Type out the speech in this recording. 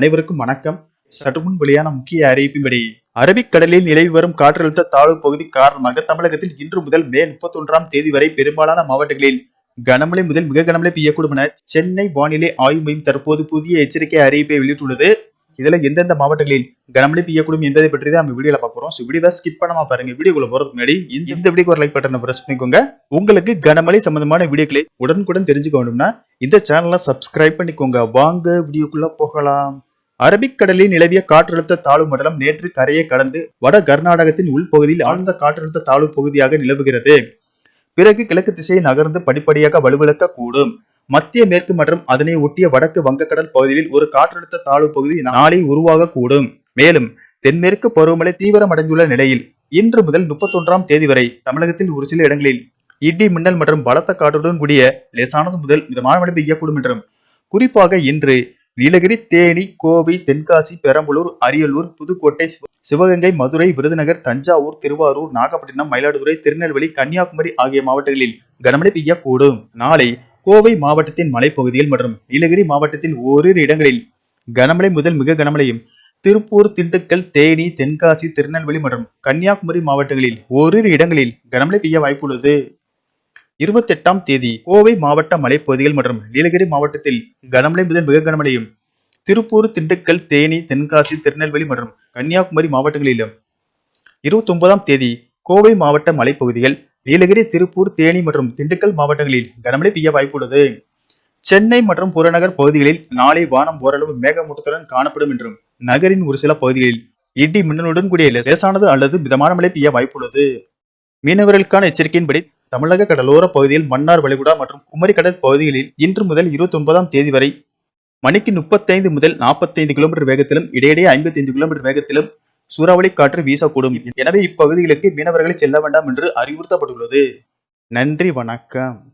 அனைவருக்கும் வணக்கம். சற்றுமுன் வெளியான முக்கிய அறிவிப்பின்படி அரபிக்கடலில் நிலவி வரும் காற்றழுத்த தாழ்வு பகுதி காரணமாக தமிழகத்தில் இன்று முதல் மே முப்பத்தொன்றாம் தேதி வரை பெரும்பாலான மாவட்டங்களில் கனமழை முதல் மிக கனமழை பெய்யக்கூடும் என சென்னை வானிலை ஆய்வு மையம் தற்போது புதிய எச்சரிக்கை அறிவிப்பை வெளியிட்டுள்ளது. இதுல எந்தெந்த மாவட்டங்களில் கனமழை பெய்யக்கூடும் என்பதை பற்றி தான் நம்ம வீடியோல பாக்குறோம் ஸோ ஸ்கிப் பண்ணாம பாருங்க. வீடியோக்குள்ள போறதுக்கு முன்னாடி இந்த இந்த வீடியோக்கு ஒரு லைக் பட்டனை பிரஸ் பண்ணிக்கோங்க. உங்களுக்கு கனமழை சம்பந்தமான வீடியோக்களை உடனுக்குடன் தெரிஞ்சுக்க வேண்டும்னா இந்த சேனலை சப்ஸ்கிரைப் பண்ணிக்கோங்க. வாங்க வீடியோக்குள்ள போகலாம். அரபிக்கடலில் நிலவிய காற்றழுத்த தாழ்வு மண்டலம் நேற்று கரையை கடந்து வட கர்நாடகத்தின் உள்பகுதியில் ஆழ்ந்த காற்றழுத்த தாழ்வு பகுதியாக நிலவுகிறது. பிறகு கிழக்கு திசையை நகர்ந்து படிப்படியாக வலுவிழக்க கூடும். மத்திய மேற்கு மற்றும் அதனை ஒட்டிய வடக்கு வங்கக்கடல் பகுதியில் ஒரு காற்றழுத்த தாழ்வு பகுதி நாளை உருவாகக்கூடும் மேலும் தென்மேற்கு பருவமழை தீவிரமடைந்துள்ள நிலையில் இன்று முதல் முப்பத்தொன்றாம் தேதி வரை தமிழகத்தில் ஒரு சில இடங்களில் இடி மின்னல் மற்றும் பலத்த காற்றுடன் கூடிய லேசானது முதல் மிதமான மழை பெய்யக்கூடும் என்றும் குறிப்பாக இன்று நீலகிரி தேனி கோவை தென்காசி பெரம்பலூர் அரியலூர் புதுக்கோட்டை சிவகங்கை மதுரை விருதுநகர் தஞ்சாவூர் திருவாரூர் நாகப்பட்டினம் மயிலாடுதுறை திருநெல்வேலி கன்னியாகுமரி ஆகிய மாவட்டங்களில் கனமழை பெய்யக்கூடும். நாளை கோவை மாவட்டத்தின் மலைப்பகுதியில் மற்றும் நீலகிரி மாவட்டத்தில் ஓரிரு இடங்களில் கனமழை முதல் மிக கனமழையும் திருப்பூர் திண்டுக்கல் தேனி தென்காசி திருநெல்வேலி மற்றும் கன்னியாகுமரி மாவட்டங்களில் ஓரிரு இடங்களில் கனமழை பெய்ய வாய்ப்புள்ளது. இருபத்தெட்டாம் தேதி கோவை மாவட்ட மலைப்பகுதிகள் மற்றும் நீலகிரி மாவட்டத்தில் கனமழை முதல் மிக கனமழையும் திருப்பூர் திண்டுக்கல் தேனி தென்காசி திருநெல்வேலி மற்றும் கன்னியாகுமரி மாவட்டங்களிலும். இருபத்தி ஒன்பதாம் தேதி கோவை மாவட்ட மலைப்பகுதிகள் நீலகிரி திருப்பூர் தேனி மற்றும் திண்டுக்கல் மாவட்டங்களில் கனமழை பெய்ய வாய்ப்புள்ளது. சென்னை மற்றும் புறநகர் பகுதிகளில் நாளை வானம் ஓரளவு மேகமூட்டத்துடன் காணப்படும் என்றும் நகரின் ஒரு சில பகுதிகளில் இடி மின்னலுடன் கூடிய லேசானது அல்லது மிதமான மழை பெய்ய வாய்ப்புள்ளது. மீனவர்களுக்கான எச்சரிக்கையின்படி தமிழக கடலோர பகுதியில் மன்னார் வளைகுடா மற்றும் குமரி கடல் பகுதிகளில் இன்று முதல் இருபத்தி ஒன்பதாம் தேதி வரை மணிக்கு முப்பத்தைந்து முதல் நாற்பத்தைந்து கிலோமீட்டர் வேகத்திலும் இடையிடையே ஐம்பத்தைந்து கிலோமீட்டர் வேகத்திலும் சூறாவளி காற்று வீசக்கூடும். எனவே இப்பகுதிகளுக்கு மீனவர்களை செல்ல வேண்டாம் என்று அறிவுறுத்தப்பட்டுள்ளது. நன்றி வணக்கம்.